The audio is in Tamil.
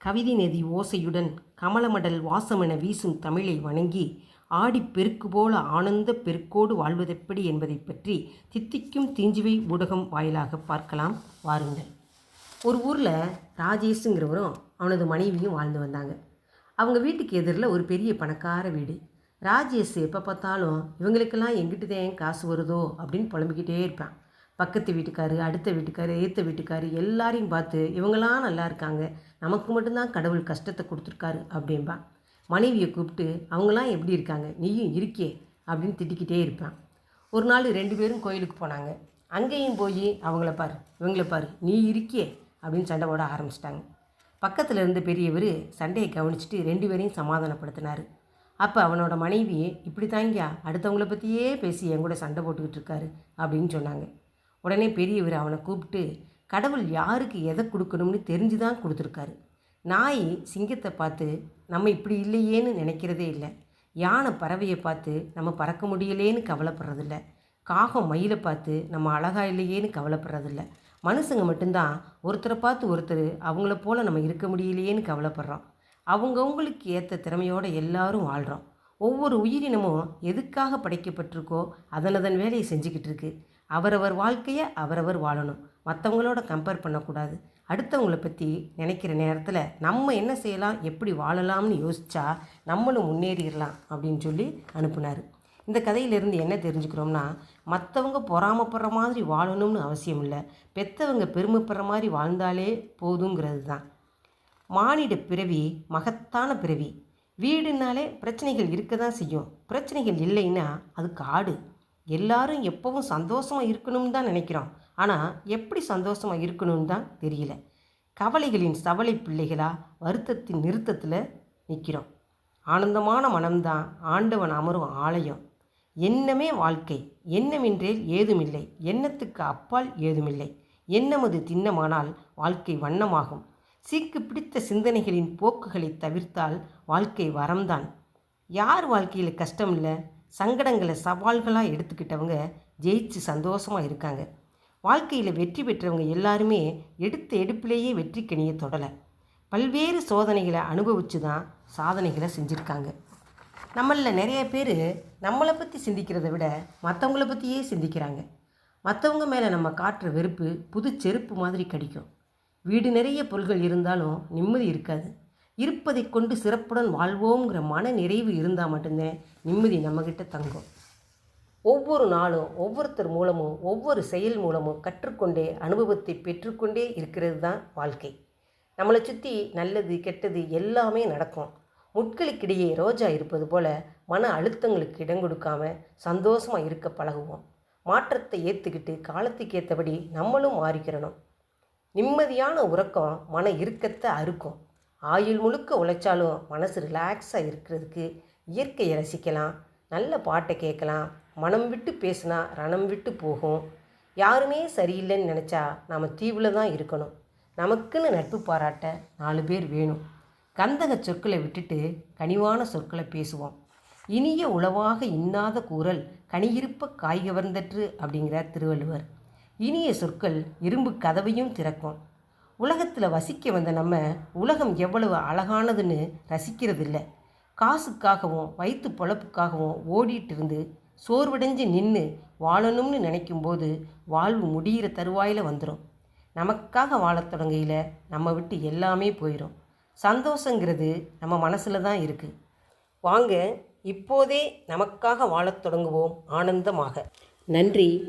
கவிதை நதி ஓசையுடன் கமலமடல் வாசமென வீசும் தமிழை வணங்கி ஆடிப் பெருக்கு போல ஆனந்த பெருக்கோடு வாழ்வதெப்படி என்பதை பற்றி தித்திக்கும் திஞ்சுவை ஊடகம் வாயிலாக பார்க்கலாம். வாருங்கள். ஒரு ஊரில் ராஜேஷுங்கிறவரும் அவனது மனைவியும் வாழ்ந்து வந்தாங்க. அவங்க வீட்டுக்கு எதிரில் ஒரு பெரிய பணக்கார வீடு. ராஜேஷ் எப்போ பார்த்தாலும் இவங்களுக்கெல்லாம் எங்கிட்டு தான் காசு வருதோ? அப்படின்னு புலம்பிக்கிட்டே இருப்பான். பக்கத்து வீட்டுக்காரு அடுத்த வீட்டுக்காரு ஏற்ற வீட்டுக்காரு எல்லாரையும் பார்த்து இவங்களாம் நல்லா இருக்காங்க. நமக்கு மட்டும்தான் கடவுள் கஷ்டத்தை கொடுத்துருக்காரு அப்படின்பா மனைவியை கூப்பிட்டு அவங்களாம் எப்படி இருக்காங்க? நீயும் இருக்கே அப்படின்னு திட்டிக்கிட்டே இருப்பான். ஒரு நாள் ரெண்டு பேரும் கோயிலுக்கு போனாங்க. அங்கேயும் போய் அவங்கள பாரு இவங்கள பாரு நீ இருக்கியே அப்படின்னு சண்டை போட ஆரம்பிச்சிட்டாங்க. பக்கத்தில் இருந்த பெரியவர் சண்டையை கவனிச்சிட்டு ரெண்டு பேரையும் சமாதானப்படுத்தினார். அப்போ அவனோட மனைவி இப்படி தாங்கியா அடுத்தவங்கள பற்றியே பேசி என் கூட சண்டை போட்டுக்கிட்டு இருக்காரு அப்படின்னு சொன்னாங்க. உடனே பெரியவர் அவனை கூப்பிட்டு கடவுள் யாருக்கு எதை கொடுக்கணும்னு தெரிஞ்சு தான் கொடுத்துருக்காரு. நாய் சிங்கத்தை பார்த்து நம்ம இப்படி இல்லையேன்னு நினைக்கிறதே இல்லை. யானை பறவையை பார்த்து நம்ம பறக்க முடியலேன்னு கவலைப்படுறதில்ல. காகம் மயிலை பார்த்து நம்ம அழகா இல்லையேன்னு கவலைப்படுறதில்ல. மனுஷங்க மட்டும்தான் ஒருத்தரை பார்த்து ஒருத்தர் அவங்கள போல் நம்ம இருக்க முடியலையேன்னு கவலைப்படுறோம். அவங்கவுங்களுக்கு ஏற்ற திறமையோடு எல்லாரும் வாழ்கிறோம் ஒவ்வொரு உயிரினமும் எதுக்காக படைக்கப்பட்டிருக்கோ அதன் அதன் வேலையை செஞ்சுக்கிட்டு இருக்கு. அவரவர் வாழ்க்கையை அவரவர் வாழணும். மற்றவங்களோட கம்பேர் பண்ணக்கூடாது. அடுத்தவங்களை பற்றி நினைக்கிற நேரத்தில் நம்ம என்ன செய்யலாம் எப்படி வாழலாம்னு யோசித்தா நம்மளும் முன்னேறிடலாம் அப்படின்னு சொல்லி அனுப்புனார். இந்த கதையிலிருந்து என்ன தெரிஞ்சுக்கிறோம்னா மற்றவங்க பொறாமப்படுற மாதிரி வாழணும்னு அவசியம் இல்லை. பெற்றவங்க பெருமைப்படுற மாதிரி வாழ்ந்தாலே போதுங்கிறது தான். மானிட பிறவி மகத்தான பிறவி. வீடுனாலே பிரச்சனைகள் இருக்க தான் செய்யும். பிரச்சனைகள் இல்லைன்னா அது காடு. எல்லாரும் எப்பவும் சந்தோஷமாக இருக்கணும்னு தான் நினைக்கிறோம். ஆனால் எப்படி சந்தோஷமாக இருக்கணும்னு தான் தெரியல. கவலைகளின் சவலை பிள்ளைகளாக வருத்தத்தின் நிறுத்தத்தில் நிற்கிறோம் ஆனந்தமான மனம்தான் ஆண்டவன் அமரும் ஆலயம். எண்ணமே வாழ்க்கை. எண்ணமின்றேல் ஏதுமில்லை. எண்ணத்துக்கு அப்பால் ஏதுமில்லை. எண்ணமது திண்ணமானால் வாழ்க்கை வண்ணமாகும். சீக்கு பிடித்த சிந்தனைகளின் போக்குகளை தவிர்த்தால் வாழ்க்கை வரம்தான். யார் வாழ்க்கையில் கஷ்டம் இல்லை சங்கடங்களை சவால்களாக எடுத்துக்கிட்டவங்க ஜெயிச்சு சந்தோஷமாக இருக்காங்க. வாழ்க்கையில் வெற்றி பெற்றவங்க எல்லாருமே எடுத்த எடுப்பிலேயே வெற்றி கனியை தொடலை. பல்வேறு சோதனைகளை அனுபவித்து தான் சாதனைகளை செஞ்சுருக்காங்க. நம்மளில் நிறைய பேர் நம்மளை பற்றி சிந்திக்கிறத விட மற்றவங்கள பற்றியே சிந்திக்கிறாங்க. மற்றவங்க மேலே நம்ம காட்டுற வெறுப்பு புது செருப்பு மாதிரி கடிக்கும். வீடு நிறைய பொருள்கள் இருந்தாலும் நிம்மதி இருக்காது. இருப்பதை கொண்டு சிறப்புடன் வாழ்வோங்கிற மன நிறைவு இருந்தால் மட்டும்தான் நிம்மதி நம்மக்கிட்ட தங்கும். ஒவ்வொரு நாளும் ஒவ்வொருத்தர் மூலமும் ஒவ்வொரு செயல் மூலமும் கற்றுக்கொண்டே அனுபவத்தை பெற்றுக்கொண்டே இருக்கிறது தான் வாழ்க்கை. நம்மளை சுற்றி நல்லது கெட்டது எல்லாமே நடக்கும். முட்களுக்கிடையே ரோஜா இருப்பது போல மன அழுத்தங்களுக்கு இடம் கொடுக்காம சந்தோஷமாக இருக்க பழகுவோம். மாற்றத்தை ஏற்றுக்கிட்டு காலத்துக்கு ஏற்றபடி நம்மளும் மாறிக்கிறணும். நிம்மதியான உறக்கம் மன இறுக்கத்தை அறுக்கும். ஆயுள் முழுக்க உழைச்சாலும் மனசு ரிலாக்ஸாக இருக்கிறதுக்கு இயற்கையை ரசிக்கலாம் நல்ல பாட்டை கேட்கலாம் மனம் விட்டு பேசினா ரணம் விட்டு போகும். யாருமே சரியில்லைன்னு நினச்சா நாம் தீவில் தான் இருக்கணும். நமக்குன்னு நட்பு பாராட்ட நாலு பேர் வேணும். கந்தக சொற்களை விட்டுட்டு கனிவான சொற்களை பேசுவோம். இனிய உளவாக இன்னாத கூறல் கனியிருப்ப காய்கவர்ந்தற்று அப்படிங்கிறார் திருவள்ளுவர். இனிய சொற்கள் இரும்பு கதவையும் திறக்கும். உலகத்தில் வசிக்க வந்த நம்ம உலகம் எவ்வளவு அழகானதுன்னு ரசிக்கிறதில்ல. காசுக்காகவும் வயிற்று பொழப்புக்காகவும் ஓடிட்டு இருந்து சோர்வடைஞ்சு நின்று வாழணும்னு நினைக்கும்போது வாழ்வு முடிகிற தருவாயில் வந்துடும் நமக்காக வாழத் தொடங்கையில் நம்ம விட்டு எல்லாமே போயிடும் சந்தோஷங்கிறது நம்ம மனசில் தான் இருக்குது வாங்க இப்போதே நமக்காக வாழத் தொடங்குவோம் ஆனந்தமாக. நன்றி.